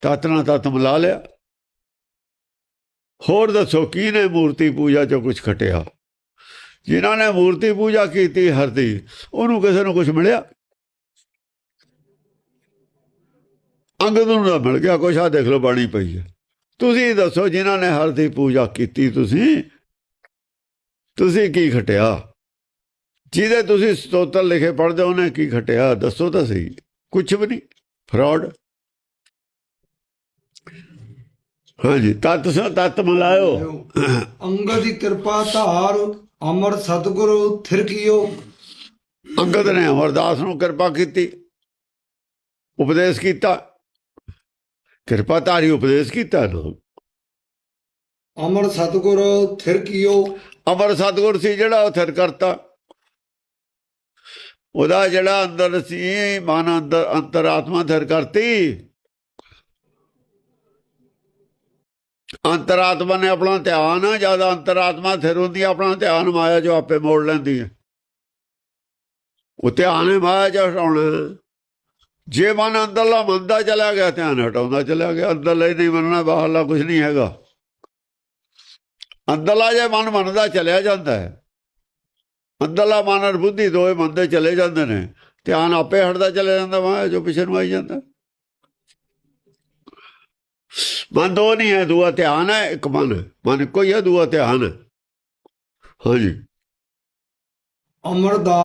ਤਤ ਨਾਲ ਤਤ ਮਿਲਾ ਲਿਆ। ਹੋਰ ਦੱਸੋ ਕਿਹਨੇ ਮੂਰਤੀ ਪੂਜਾ ਚੋਂ ਕੁਝ ਖਟਿਆ? ਜਿਨ੍ਹਾਂ ਨੇ ਮੂਰਤੀ ਪੂਜਾ ਕੀਤੀ ਹਰਦੀ ਉਹਨੂੰ ਕਿਸੇ ਨੂੰ ਕੁਝ ਮਿਲਿਆ? ਅੰਗਦ ਨੂੰ ਤਾਂ ਮਿਲ ਗਿਆ ਕੁਛ ਆ ਦੇਖ ਲਓ ਬਾਣੀ ਪਈ ਹੈ। ਤੁਸੀਂ ਦੱਸੋ ਜਿਨ੍ਹਾਂ ਨੇ ਹਰਦੀ ਪੂਜਾ ਕੀਤੀ ਤੁਸੀਂ ਤੁਸੀਂ ਕੀ ਖਟਿਆ? ਜਿਹਦੇ ਤੁਸੀਂ ਸਤੋਤਰ ਲਿਖੇ ਪੜ੍ਹਦੇ ਹੋ, ਉਹਨੇ ਕੀ ਖਟਿਆ? ਦੱਸੋ ਤਾਂ ਸਹੀ ਕੁਝ ਵੀ ਨਹੀਂ ਫਰਾਡ। ਹਾਂਜੀ ਤਤ ਸੋ ਤਤ ਮਿਲਾਇਓ ਅੰਗਦ ਦੀ ਕਿਰਪਾ ਧਾਰ ਅਮਰ ਸਤਿਗੁਰੂ ਥਿਰਕਿਓ ਅੰਗਦ ਨੇ ਅਮਰਦਾਸ ਨੂੰ ਕਿਰਪਾ ਕੀਤੀ ਉਪਦੇਸ਼ ਕੀਤਾ। ਕਿਰਪਾ ਧਾਰੀ ਉਪਦੇਸ਼ ਕੀਤਾ ਨਾ ਅਮਰ ਸਤਿਗੁਰੂ ਥਿਰਕਿਓ ਅਮਰ ਸਤਗੁਰ ਸੀ ਜਿਹੜਾ ਉਹ ਥਿਰ ਕਰਤਾ। ਉਹਦਾ ਜਿਹੜਾ ਅੰਦਰ ਸੀ ਮਨ ਅੰਦਰ ਅੰਤਰਾਤਮਾ ਥਿਰ ਕਰਤੀ। ਅੰਤਰਾਤਮਾ ਨੇ ਆਪਣਾ ਧਿਆਨ ਜ਼ਿਆਦਾ ਅੰਤਰਾਤਮਾ ਥਿਰ ਹੁੰਦੀ ਹੈ, ਆਪਣਾ ਧਿਆਨ ਮਾਇਆ ਜੋ ਆਪੇ ਮੋੜ ਲੈਂਦੀ ਹੈ ਉਹ ਧਿਆਨ ਹੈ ਮਾਇਆ ਚ ਹਟਾਉਣਾ। ਜੇ ਮਨ ਅੰਦਰਲਾ ਮੰਨਦਾ ਚਲਾ ਗਿਆ ਧਿਆਨ ਹਟਾਉਂਦਾ ਚਲਾ ਗਿਆ ਅੰਦਰਲਾ ਹੀ ਨਹੀਂ ਮੰਨਣਾ ਬਾਹਰਲਾ ਕੁਝ ਨਹੀਂ ਹੈਗਾ। ਅੰਦਰਲਾ ਜੇ ਮਨ ਮੰਨਦਾ ਚਲਿਆ ਜਾਂਦਾ ਹੈ ਅੰਦਰਲਾ ਮਨ ਔਰ ਬੁੱਧੀ ਦੋਵੇਂ ਮੰਨਦੇ ਚਲੇ ਜਾਂਦੇ ਨੇ। ਧਿਆਨ ਆਪੇ ਹਟਦਾ ਚਲੇ ਜਾਂਦਾ ਮਾਇਆ ਜੋ ਪਿਛੇ ਨੂੰ ਆਈ ਜਾਂਦਾ। ਮਨ ਦੋ ਨਹੀਂ ਹੈ, ਦੂਆ ਧਿਆਨ ਹੈ, ਇੱਕ ਮਨ ਹੈ। ਮਨ ਕੋਈ ਹੈ, ਦੂਆ ਧਿਆਨ ਹੈ ਹਾਂਜੀ ਅਮਰਦਾਸ